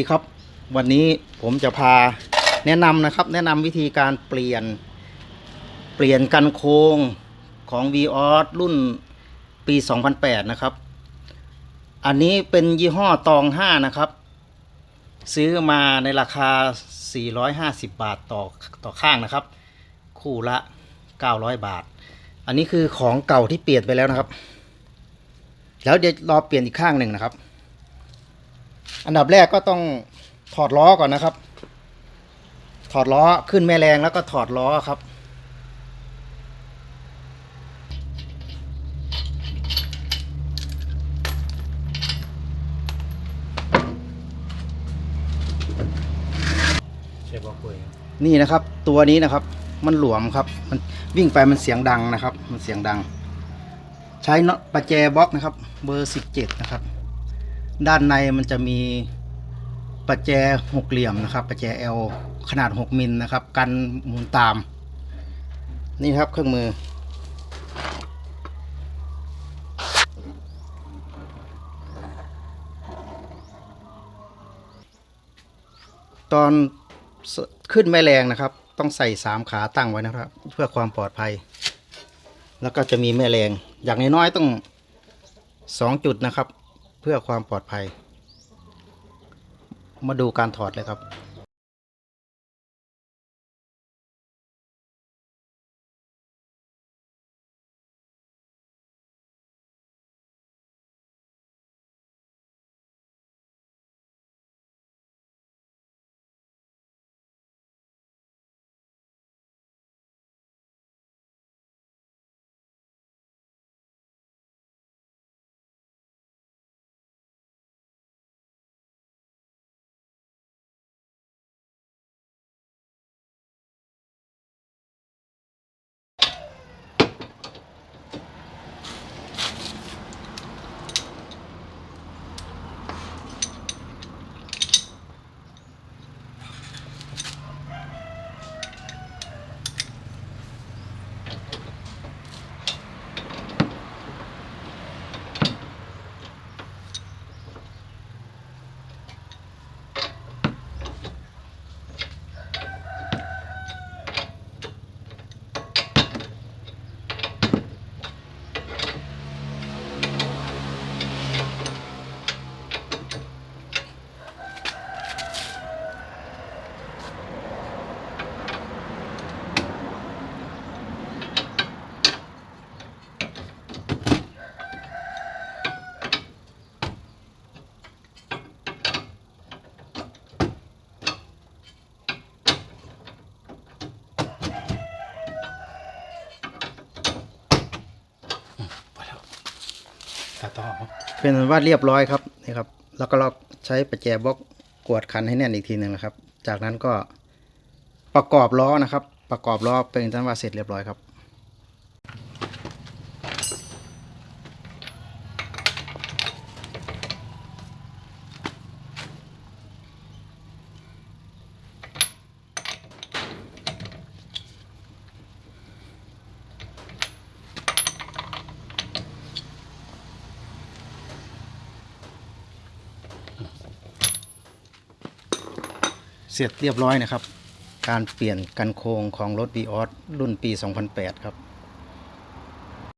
ดีครับวันนี้ผมจะพาแนะนำนะครับ แนะนำวิธีการเปลี่ยน เปลี่ยนกันโครงของ v ีออสรุ่นปี 2008 นะครับ อันนี้เป็นยี่ห้อตอง 5 นะครับ ซื้อมาในราคา 450 บาทต่อต่อข้างนะครับ คู่ละ 900 บาท อันนี้คือของเก่าที่เปลี่ยนไปแล้วนะครับ แล้วเดี๋ยวรอเปลี่ยนอีกข้างหนึ่งนะครับ อันดับแรกก็ต้องถอดล้อก่อนนะครับ ถอดล้อขึ้นแม่แรงแล้วก็ถอดล้อครับ ใช่บอกคุยนี่นะครับ ตัวนี้นะครับ มันหลวมครับ มันวิ่งไปมันเสียงดังนะครับ มันเสียงดัง ใช้เนาะประแจบล็อกนะครับ เบอร์สิบเจ็ดนะครับ ด้านในมันจะมีประแจหกเหลี่ยมนะครับประแจ L ขนาด 6 มิลนะครับ กันหมุนตาม นี่ครับเครื่องมือ ตอนขึ้นแม่แรงนะครับ ต้องใส่สามขาตั้งไว้นะครับ เพื่อความปลอดภัย แล้วก็จะมีแม่แรง อย่างน้อยๆต้องสองจุดนะครับ เพื่อความปลอดภัย มาดูการถอดเลยครับ ตัดต่อเป็นอันว่าเรียบร้อยครับนี่ครับ แล้วก็เราใช้ประแจบล็อกกวดคันให้แน่นอีกทีหนึ่งนะครับ จากนั้นก็ประกอบล้อนะครับ ประกอบล้อเป็นจันว่าเสร็จเรียบร้อยครับ เสร็จเรียบร้อยนะครับ การเปลี่ยนกันโครงของรถ v ีออสรุ่นปี 2008 ครับ